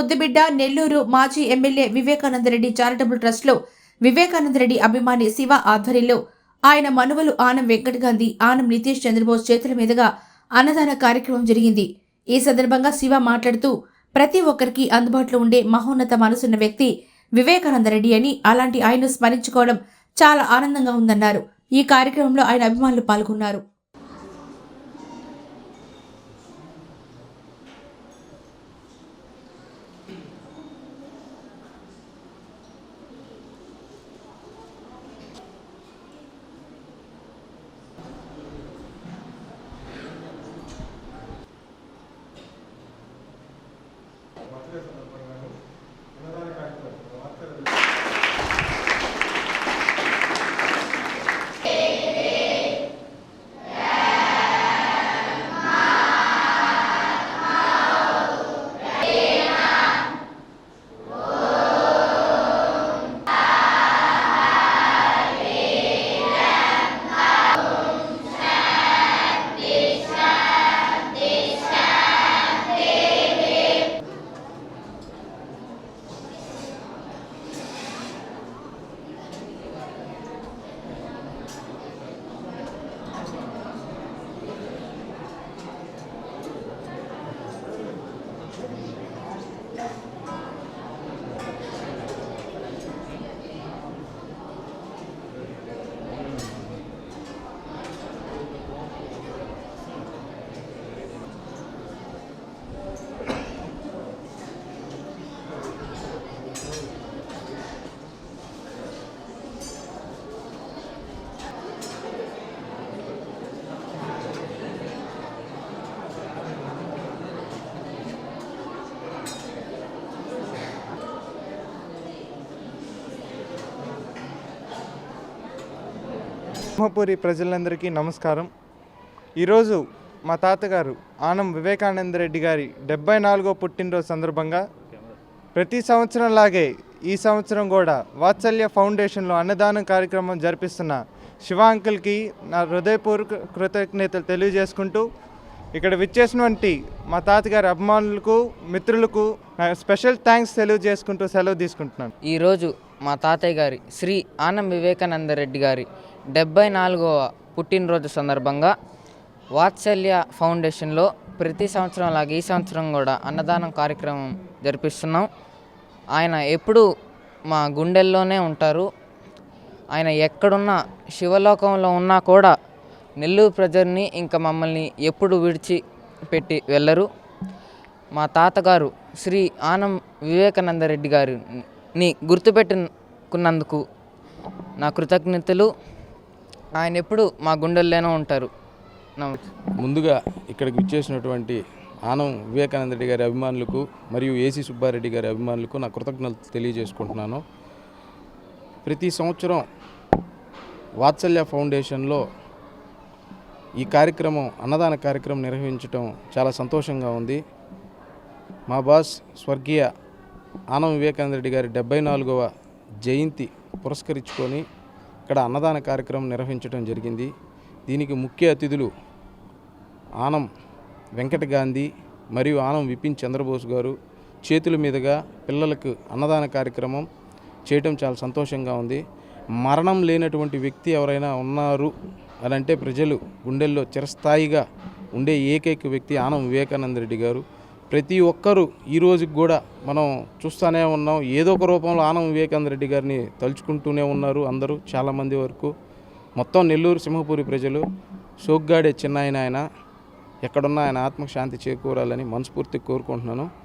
ముద్దుబిడ్డ నెల్లూరు మాజీ MLA Vivekananda Reddy charitable ట్రస్ట్లో వివేకానందరెడ్డి అభిమాని శివ ఆధ్వర్యంలో ఆయన మనువలు ఆనం వెంకట గాంధీ ఆనం నితీష్ చంద్రబోస్ చేతుల మీదుగా అన్నదాన కార్యక్రమం జరిగింది. ఈ సందర్భంగా శివ మాట్లాడుతూ ప్రతి ఒక్కరికి అందుబాటులో ఉండే మహోన్నత మనసున్న వ్యక్తి వివేకానందరెడ్డి అని అలాంటి ఆయన్ను స్మరించుకోవడం చాలా ఆనందంగా ఉందన్నారు. ఈ కార్యక్రమంలో ఆయన అభిమానులు పాల్గొన్నారు. సింహపురి ప్రజలందరికీ నమస్కారం. ఈరోజు మా తాతగారు ఆనం వివేకానంద రెడ్డి గారి డెబ్బై నాలుగో పుట్టినరోజు సందర్భంగా ప్రతి సంవత్సరం లాగే ఈ సంవత్సరం కూడా వాత్సల్య ఫౌండేషన్లో అన్నదానం కార్యక్రమం జరిపిస్తున్న శివ అంకుల్కి నా హృదయపూర్వక కృతజ్ఞతలు తెలియజేసుకుంటూ ఇక్కడ విచ్చేసినటువంటి మా తాతగారి అభిమానులకు మిత్రులకు స్పెషల్ థ్యాంక్స్ తెలియజేసుకుంటూ సెలవు తీసుకుంటున్నాను. ఈరోజు మా తాతయ్య గారి శ్రీ ఆనం వివేకానంద రెడ్డి గారి డెబ్బై నాలుగవ పుట్టినరోజు సందర్భంగా వాత్సల్య ఫౌండేషన్లో ప్రతి సంవత్సరం లాగా ఈ సంవత్సరం కూడా అన్నదానం కార్యక్రమం జరిపిస్తున్నాం. ఆయన ఎప్పుడూ మా గుండెల్లోనే ఉంటారు. ఆయన ఎక్కడున్నా శివలోకంలో ఉన్నా కూడా నెల్లూరు ప్రజల్ని ఇంకా మమ్మల్ని ఎప్పుడు విడిచి పెట్టి వెళ్ళరు. మా తాతగారు శ్రీ ఆనం వివేకానంద రెడ్డి గారిని గుర్తుపెట్టుకున్నందుకు నా కృతజ్ఞతలు. ఆయన ఎప్పుడు మా గుండెల్లోనే ఉంటారు. ముందుగా ఇక్కడికి విచ్చేసినటువంటి ఆనం వివేకానంద రెడ్డి గారి అభిమానులకు మరియు ఏసీ సుబ్బారెడ్డి గారి అభిమానులకు నా కృతజ్ఞతలు తెలియజేసుకుంటున్నాను. ప్రతి సంవత్సరం వాత్సల్య ఫౌండేషన్లో ఈ కార్యక్రమం అన్నదాన కార్యక్రమం నిర్వహించడం చాలా సంతోషంగా ఉంది. మా బాస్ స్వర్గీయ ఆనం వివేకానంద రెడ్డి గారి డెబ్బై నాలుగవ జయంతి పురస్కరించుకొని ఇక్కడ అన్నదాన కార్యక్రమం నిర్వహించడం జరిగింది. దీనికి ముఖ్య అతిథులు ఆనం వెంకట గాంధీ మరియు ఆనం విపిన్ చంద్రబోస్ గారు. చేతుల మీదుగా పిల్లలకు అన్నదాన కార్యక్రమం చేయటం చాలా సంతోషంగా ఉంది. మరణం లేనటువంటి వ్యక్తి ఎవరైనా ఉన్నారు అని అంటే ప్రజలు గుండెల్లో చిరస్థాయిగా ఉండే ఏకైక వ్యక్తి ఆనం వివేకానంద రెడ్డి గారు. ప్రతి ఒక్కరూ ఈ రోజుకి కూడా మనం చూస్తూనే ఉన్నాం. ఏదో ఒక రూపంలో ఆనం వివేకానంద రెడ్డి గారిని తలుచుకుంటూనే ఉన్నారు అందరూ చాలామంది వరకు. మొత్తం నెల్లూరు సింహపూరి ప్రజలు సోగ్గాడే చిన్న ఆయన. ఆయన ఎక్కడున్నా ఆయన ఆత్మకు శాంతి చేకూరాలని మనస్ఫూర్తిగా కోరుకుంటున్నాను.